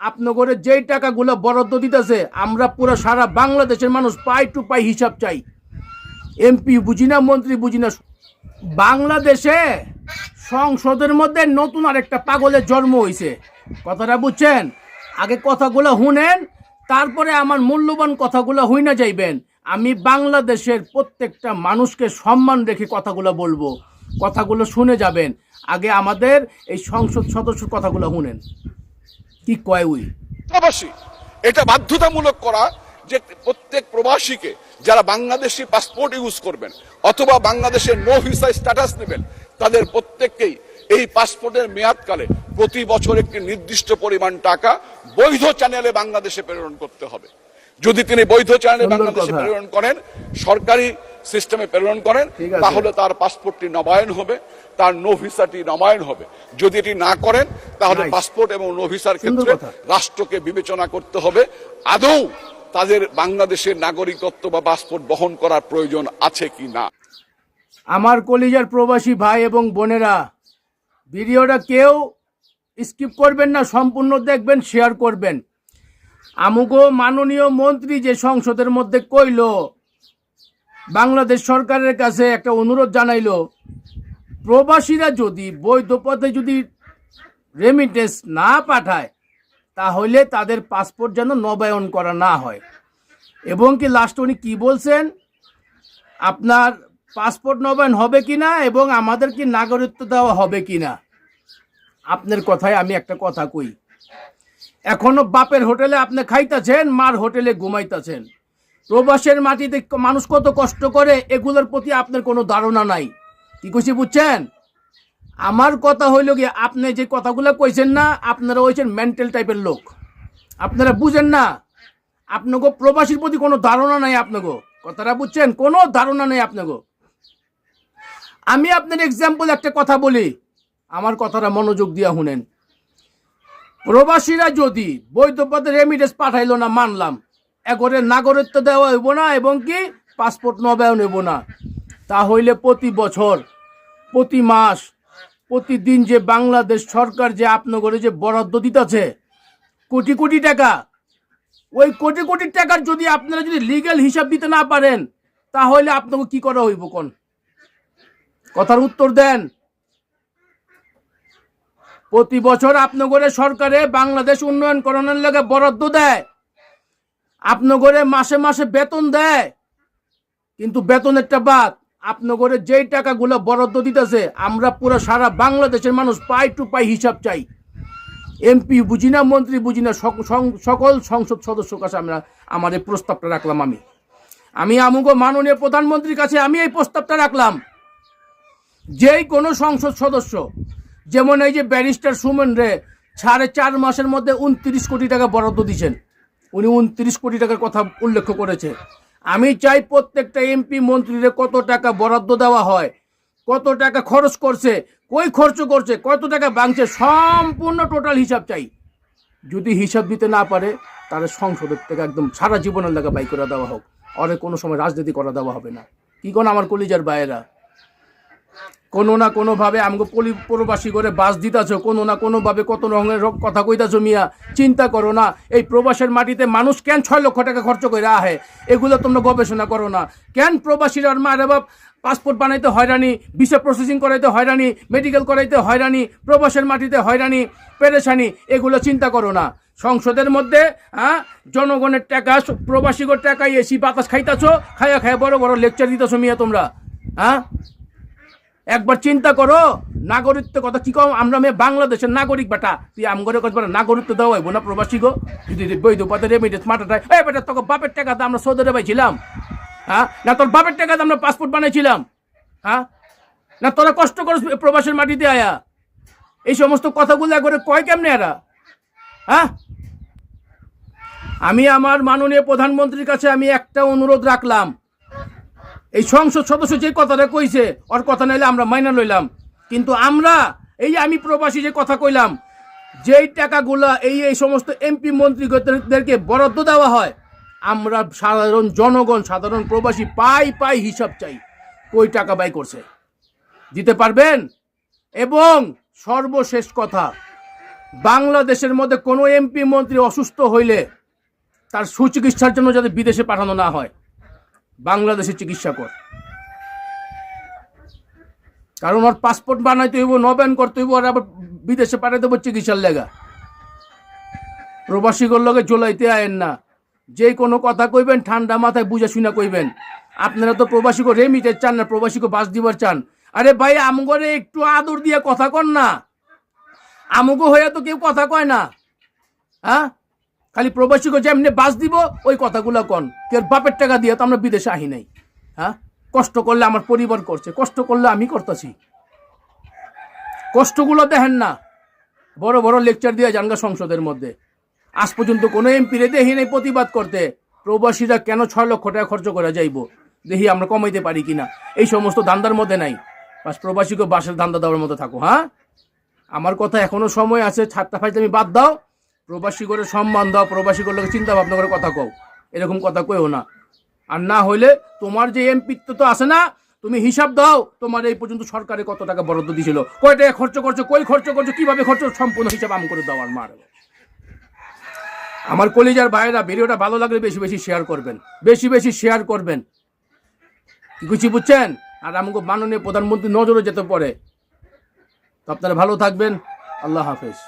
আপনাদের যেই টাকাগুলো বরাদ্দ দিতেছে, আমরা পুরো সারা বাংলাদেশের মানুষ পাই টু পাই হিসাব চাই। এমপি বুঝি না, মন্ত্রী বুঝি না। বাংলাদেশে সংসদের মধ্যে নতুন আরেকটা পাগলের জন্ম হয়েছে কথাটা বুঝছেন? আগে কথাগুলো শুনেন, তারপরে আমার মূল্যবান কথাগুলো হই না যাইবেন। আমি বাংলাদেশের প্রত্যেকটা মানুষকে সম্মান রেখে কথাগুলো বলব। কথাগুলো শুনে যাবেন। আগে আমাদের এই সংসদ সদস্যর কথাগুলো শুনেন। কি কয় উই প্রবাসী এটা বাধ্যতামূলক করা যে প্রত্যেক প্রবাসীকে যারা বাংলাদেশি পাসপোর্ট ইউজ করবেন অথবা বাংলাদেশের নো ভিসা স্ট্যাটাস নেবেন তাদের প্রত্যেককেই এই পাসপোর্টের মেয়াদকালে প্রতি বছর একটি নির্দিষ্ট পরিমাণ টাকা বৈধ চ্যানেলে বাংলাদেশে প্রেরণ করতে হবে। যদি তিনি বৈধ চ্যানেলে বাংলাদেশে প্রেরণ করেন সরকারি সিস্টেমে প্রেরণ করেন তাহলে তার পাসপোর্টটি নবায়ন হবে তার নো ভিসাটি নবায়ন হবে। যদি এটি না করেন তাহলে পাসপোর্ট এবং নো ভিসার ক্ষেত্রে। রাষ্ট্রকে বিবেচনা করতে হবে। আদৌ তাদের বাংলাদেশের নাগরিকত্ব বা পাসপোর্ট বহন করার প্রয়োজন আছে কি না? আমার কলিজার প্রবাসী ভাই এবং বোনেরা ভিডিওটা কেউ স্কিপ করবেন না সম্পূর্ণ দেখবেন শেয়ার করবেন। আমুগো মাননীয় মন্ত্রী যে সংসদের মধ্যে কইল বাংলাদেশ সরকারের কাছে একটা অনুরোধ জানাইল, প্রবাসীরা যদি বৈধ পথে যদি রেমিটেন্স না পাঠায়, তাহলে তাদের পাসপোর্ট যেন নবায়ন করা না হয়। এবং কি লাস্ট উনি কি বলছেন? আপনার পাসপোর্ট নবায়ন হবে কিনা এবং আমাদের কি নাগরিকত্ব দেওয়া হবে কি না আপনার কথায় আমি একটা কথা কই। এখনও বাপের হোটেলে আপনি খাইতেছেন, মার হোটেলে ঘুমাইতেছেন। প্রবাসের মাটিতে মানুষ কত কষ্ট করে, এগুলোর প্রতি আপনার কোনো ধারণা নাই। কি কইছি বুঝছেন? আমার কথা হইল গিয়ে, আপনি যে কথাগুলো কইছেন না, আপনারা হয়েছেন মেন্টাল টাইপের লোক। আপনারা বুঝেন না, আপনাকে প্রবাসীর প্রতি কোনো ধারণা নাই আপনাকে। কথাটা বুঝছেন? কোনো ধারণা নেই আপনাকে। আমি আপনার এক্সাম্পল একটা কথা বলি। আমার কথাটা মনোযোগ দিয়া শুনেন। প্রবাসীরা যদি বৈধ পথে রেমিডেন্স পাঠাইলো না, মানলাম। একরে নাগরিকত্ব দেওয়া হইব না এবং কি পাসপোর্ট নবায়ন হইব না। তা হইলে প্রতি বছর, প্রতি মাস, প্রতিদিন যে বাংলাদেশ সরকার যে আপনাগরে যে বরাদ্দ দিতেছে, কোটি কোটি টাকা। ওই কোটি কোটি টাকার যদি আপনারা যদি লিগ্যাল হিসাব দিতে না পারেন, তাহলে আপনাকে কি করা হইব কোন? কথার উত্তর দেন। প্রতি বছর আপনাগরে সরকারে বাংলাদেশ উন্নয়নকরণের লেগে বরাদ্দ দেয়। আপনাগরে মাসে মাসে বেতন দেয়, কিন্তু বেতনেরটা বাদ। আপনাগরে যেই টাকাগুলো বরাদ্দ দিতেছে, আমরা পুরো সারা বাংলাদেশের মানুষ পাই টু পাই হিসাব চাই। এমপি বুঝি না, মন্ত্রী বুঝি না সকল সংসদ সদস্যর কাছে আমরা, আমার এই প্রস্তাবটা রাখলাম আমি। আমি আমুগো মাননীয় প্রধানমন্ত্রীর কাছে আমি এই প্রস্তাবটা রাখলাম। যেই কোনো সংসদ সদস্য, যেমন এই যে ব্যারিস্টার সুমন রে, সাড়ে চার মাসের মধ্যে উনত্রিশ কোটি টাকা বরাদ্দ দিয়েছেন উনি উনত্রিশ কোটি টাকার কথা উল্লেখ করেছে। আমি চাই প্রত্যেকটা এমপি মন্ত্রীরে কত টাকা বরাদ্দ দেওয়া হয়, কত টাকা খরচ করছে, কই খরচ করছে, কত টাকা ভাঙছে, সম্পূর্ণ টোটাল হিসাব চাই। যদি হিসাব দিতে না পারে, তাহলে সংসদের থেকে একদম সারা জীবনের লাগা বাই করে দেওয়া হোক। অনেক কোনো সময় রাজনীতি করা দেওয়া হবে না। কি কোন আমার কলিজার বাইরা কোনো না কোনোভাবে আমাকে পলি প্রবাসী করে বাস দিতেছ, কোনো না কোনোভাবে কত রঙের কথা কইতাছ মিয়া। চিন্তা করো না, এই প্রবাসের মাটিতে মানুষ কেন ছয় লক্ষ টাকা খরচ করে আহে? এগুলো তোমরা গবেষণা করো না। কেন প্রবাসীরা মায়ের বাপ পাসপোর্ট বানাইতে হয়রানি ভিসা প্রসেসিং করাইতে হয়রানি মেডিকেল করাইতে হয়রানি, প্রবাসের মাটিতে হয়রানি, পেরেশানি, এগুলো চিন্তা করো না। সংসদের মধ্যে হ্যাঁ জনগণের টাকা প্রবাসীগর টাকায় এসি বাতাস খাইতাছ খাইয়া খাইয়া বড় বড় লেকচার দিতেছ মিয়া তোমরা। হ্যাঁ একবার চিন্তা করো, নাগরিকত্ব কথা কি কম আমরা মেয়ে বাংলাদেশের নাগরিক বেটা। তুই আম করে কথা নাগরিকত্ব দেওয়া হইব না প্রবাসী গো। যদি বৈধ পথে রেমিডেন্স মাটাটায় এই বেটা, তোকে বাপের টাকাতে আমরা সৌদি আরবে ছিলাম হ্যাঁ? না, তোর বাপের টাকাতে আমরা পাসপোর্ট বানাইছিলাম। হ্যাঁ? না, তোরা কষ্ট করো প্রবাসের মাটিতে আয়া। এই সমস্ত কথাগুলো একবারে কয় কেমনে এরা? হ্যাঁ? আমি আমার মাননীয় প্রধানমন্ত্রীর কাছে আমি একটা অনুরোধ রাখলাম। এই সংসদ সদস্য যে কথাটা কইছে, ওর কথা নাইলে আমরা মাইনা লইলাম। কিন্তু আমরা, এই আমি প্রবাসী যে কথা কইলাম, যেই টাকাগুলা এই এই সমস্ত এমপি মন্ত্রীদেরকে বরাদ্দ দেওয়া হয়, আমরা সাধারণ জনগণ, সাধারণ প্রবাসী পাই পাই হিসাব চাই, কই টাকা ব্যয় করছে। দিতে পারবেন? এবং সর্বশেষ কথা, বাংলাদেশের মধ্যে কোনো এমপি মন্ত্রী অসুস্থ হইলে তার সুচিকিৎসার জন্য যাতে বিদেশে পাঠানো না হয়। বাংলাদেশে চিকিৎসা কর। কারণ ওর পাসপোর্ট বানাইতে হইব, নবায়ন করতে হইব, আর আবার বিদেশে পাঠাতে দেবো চিকিৎসার লেগা। প্রবাসীগুলোর লগে জোলাইতে আয়েন না। যে কোনো কথা কইবেন, ঠান্ডা মাথায় বুঝে শুনে কইবেন। আপনারা তো প্রবাসীকে রেমিটে চান না প্রবাসীকে বাস দিবার চান। আরে ভাই, আমগরে একটু আদর দিয়ে কথা কন না। আমগো হয়ে তো কেউ কথা কয় না। হ্যাঁ? খালি প্রবাসীকে যেমনি বাস দিব, ওই কথাগুলো কন। কেউ বাপের টাকা দিয়ে তো আমরা বিদেশে আহি নাই হ্যাঁ? কষ্ট করলে আমার পরিবার করছে, কষ্ট করলে আমি করতেছি। কষ্টগুলো দেখেন না, বড় বড় লেকচার দিয়ে জানগা সংসদের মধ্যে। আজ পর্যন্ত কোনো এমপিরে দেখি নাই প্রতিবাদ করতে, প্রবাসীরা কেন ছয় লক্ষ টাকা খরচ করা যাইব? দেখি আমরা কমাইতে পারি কিনা। এই সমস্ত ধান্দার মধ্যে নাই। বাস প্রবাসীকে বাসের ধান্দা দেওয়ার মতো থাকো হ্যাঁ? আমার কথা এখনও সময় আছে ছাত্রা ফাইতে আমি বাদ দাও। প্রবাসী করে সম্মান দাও, প্রবাসী করে চিন্তা ভাবনা করে কথা কও। এরকম কথা কইও না। আর না হইলে তোমার যে এমপিত্ব তো আছে না, তুমি হিসাব দাও তোমার এই পর্যন্ত সরকারে কত টাকা বরাদ্দ দিয়েছিল কয় টাকা খরচ করছ, কই খরচ করছ, কীভাবে খরচ সম্পূর্ণ হিসাব আম করে দাও আর মার। আমার কলিজার ভাইরা ভিডিওটা ভালো লাগলে বেশি বেশি শেয়ার করবেন। বেশি বেশি শেয়ার করবেন। কিছু বুঝছেন? আর আমাকে মাননীয় প্রধানমন্ত্রী নজরে যেতে পারে আপনারা ভালো থাকবেন। আল্লাহ হাফেজ।